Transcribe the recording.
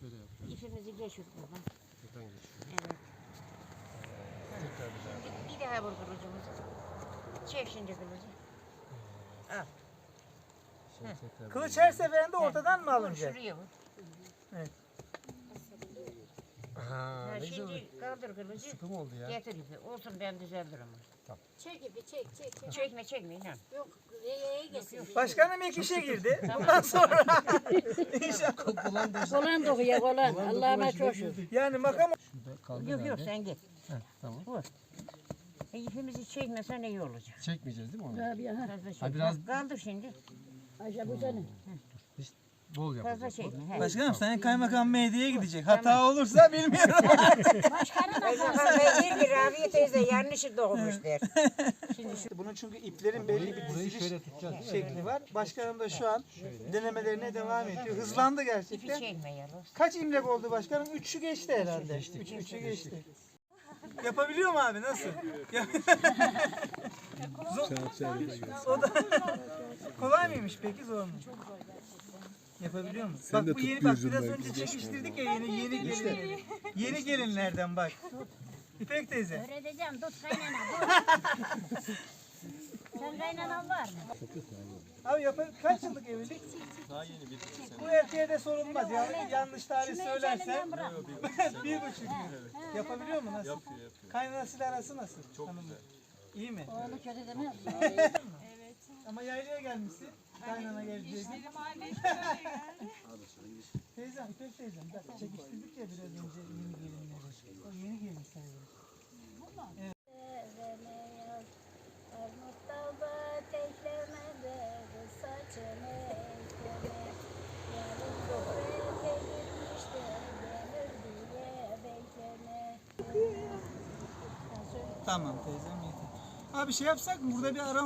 Şöyle yap. İpimizi geçir buradan. Buradan geçiyor. Evet. Tekrar bir daha. Bir, bir daha vur kılıcımızı. Çek şimdi kılıcı. Al. Şimdi tekrar. Kılıç her seferinde ortadan mı Vur alınacak? şuraya vur. Ha, Ha, ne güzel oldu. şimdi kaldır kılıcı. Sıkı mı oldu ya? Getir ipi. Olsun ben düzeldir ama. Çek ipi çek çek çek. Çekme çekme inan. Yok yeye geçsin. Başkanım ilk işe girdi. Bundan sonra inşallah. Ulan da Kolan dokuya kolan. Allah'ıma çok şükür. Yani makam Şurada kaldı Yok yok herhalde. sen git. Heh, tamam. E, ipimizi çekmesen iyi olacak. Çekmeyeceğiz değil mi onu? Abi ha. Fazla çekme. Ha, biraz- Kaldır şimdi. Ayşe bu senin. Bol Fazla çekme. he. Başkanım senin kaymakam medyaya gidecek. Hata olursa bilmiyorum. Hayır ki Rabia teyze yanlışı doğmuş der. Bunun çünkü iplerin belli bir Burayı diziliş şöyle tutacağız. değil mi? şekli var. Başkanım da şu an denemelerine devam ediyor. Hızlandı gerçekten. çekme yalnız. Kaç imlek oldu başkanım? Üçü geçti herhalde. Üç, üçü geçti. Yapabiliyor mu abi? Nasıl? Ya- Zor- o da kolay mıymış peki zor mu? Yapabiliyor mu? bak bu yeni bak biraz önce çekiştirdik ya yeni yeni gelin. Yeni gelinlerden bak. İpek teyze. Öğreteceğim tut kaynana dur. Sen kaynanan var mı? Abi yap kaç yıllık evlilik? Daha yeni bir Bu erkeğe de sorulmaz ya. Yanlış tarih söylersen. bir buçuk yıl. Yapabiliyor mu nasıl? Yapıyor yapıyor. Kaynanasıyla arası nasıl? Çok güzel. İyi mi? Oğlu kötü demez. Ama yaylaya gelmişsin. Kaynana gelecek. teyzem, İpek teyzem. Bak çekiştirdik ya biraz önce yeni gelinleri. O yeni gelin sayılır. Armut dalda teklemede kız saçını ekleme Yarın sofraya gelirmişti gelir diye bekleme Tamam teyzem yeter. Abi şey yapsak mı? Burada bir ara